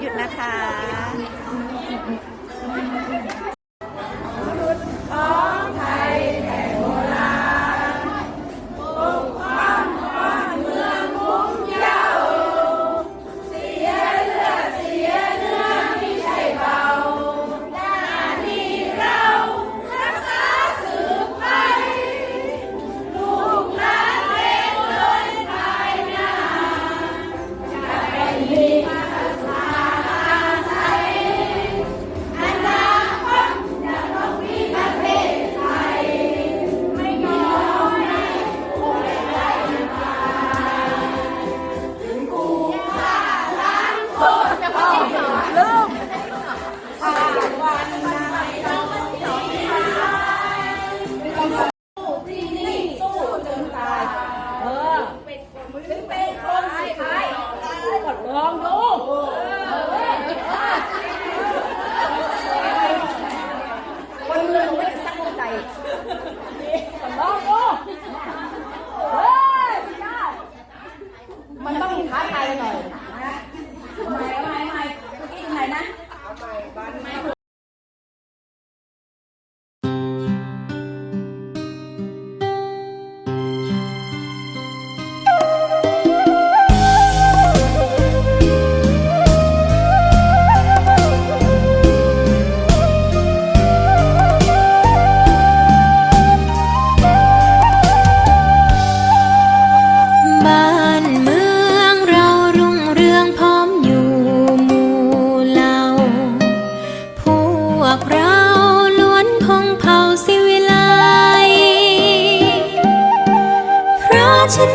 หยุดนะคะ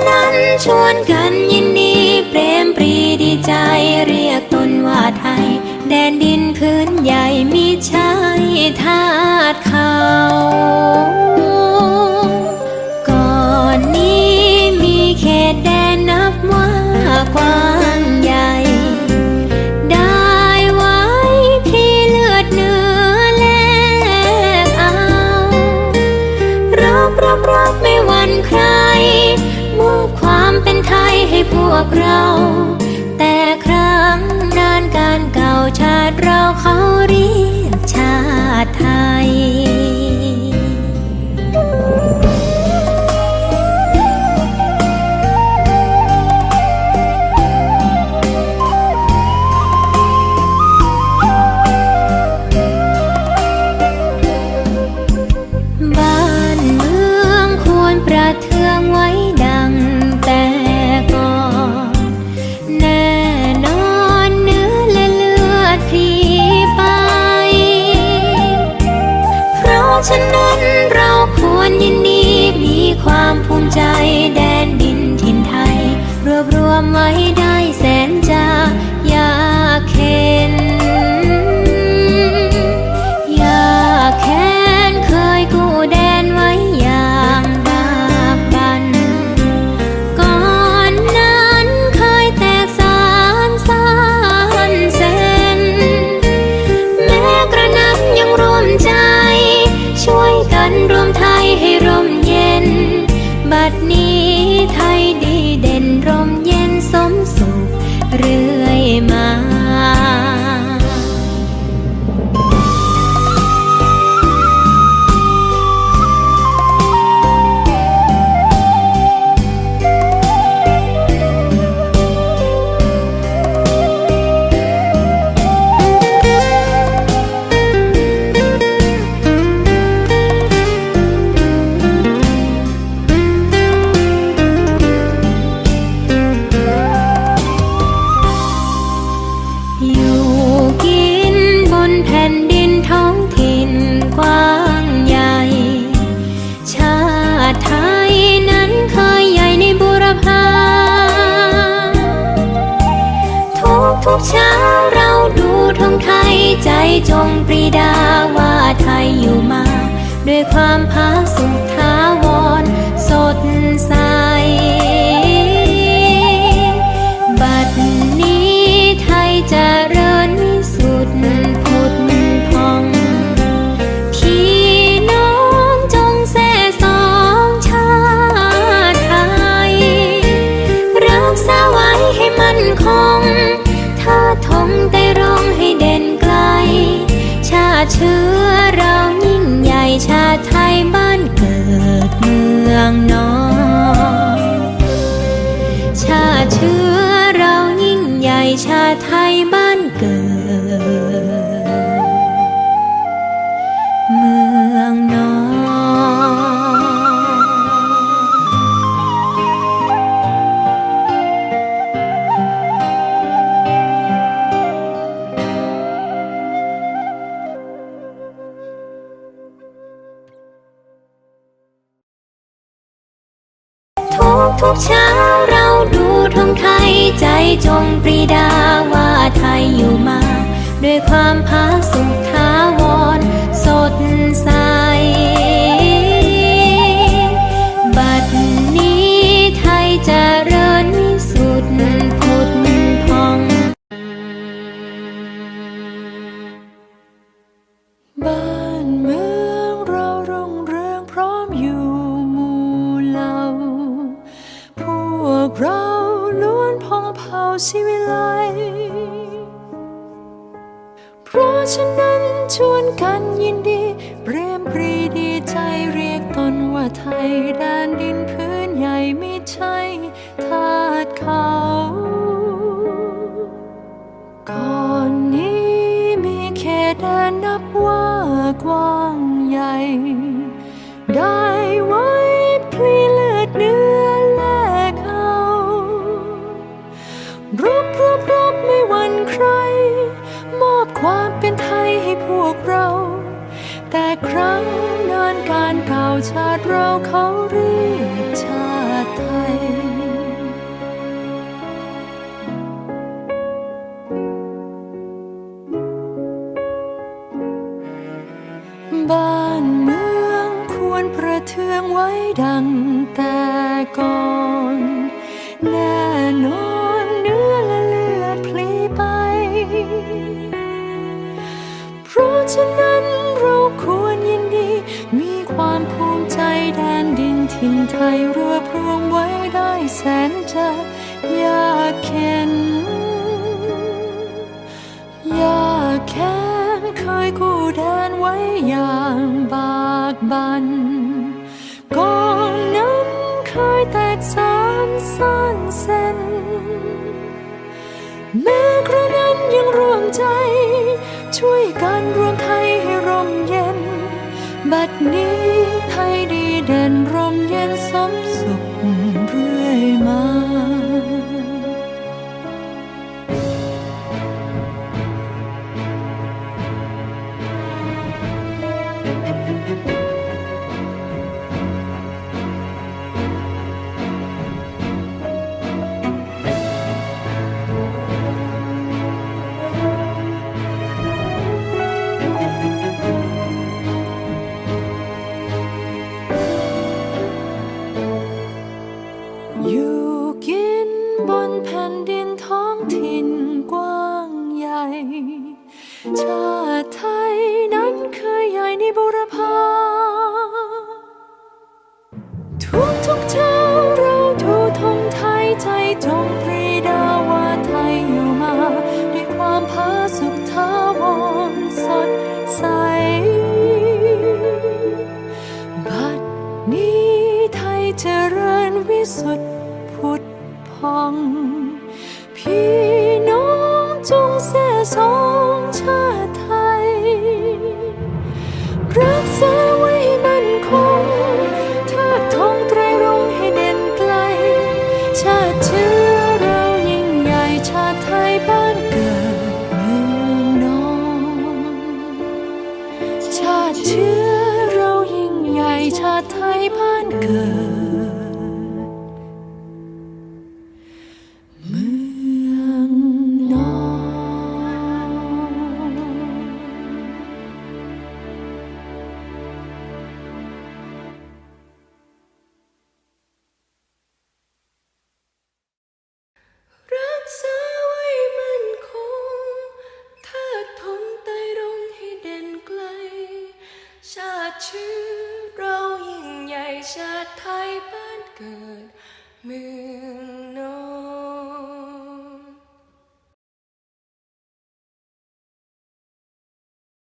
นั้นชวนกันยินดีเปรมปรีดีใจเรียกตนว่าไทย แดนดินพื้นใหญ่มีชายทาสเขาก่อนนี้มีเขตแดนนับว่ากว้างใหญ่ ได้ไว้ที่เลือดเนื้อแลกเอารบรบรบไม่ พวกเรา แต่ครั้งนานการเก่าชาติเราเขาเรีย ฉะนั้นเราควรยินดีมีความภูมิใจแดนดินถิ่นไทย รวบรวมไว้ เช้าเราดูทงไทยใจจงปรีดาว่าไทยอยู่มา ด้วยความผาสุกทาวรสดใส छू จงปรีดาว่าไทยอยู่มา ด้วยความผาสุขท้าวรสด องเผ่าศิวิไล เพราะฉะนั้นชวนกันยินดี เปรมปรีดีใจเรียกตนว่าไทยได้ รบรบรบไม่หวั่นใคร มอบความเป็นไทยให้พวกเรา แต่ครั้งนานการเก่าชาติเราเขาเรียกชาติไทยบ้านเมืองควรประเทืองไว้ดังแต่ก่อน ฉะนั้นเราควรยินดี มีความภูมิใจแดนดินถิ่นไทยรวบรวมไว้ได้แสนจะยากเข็นยากแค้นเคยกู้แดนไว้อย่างบากบันก่อนนั้นเคยแตกสารซ่านเส้นแม้กระนั้นยังร่วมใจ ช่วยกันร บัดนี้ไทยดีเด่นร่มเย็นสม สุทธิ์ผุดพอง พี่น้องจงแส่สอง เร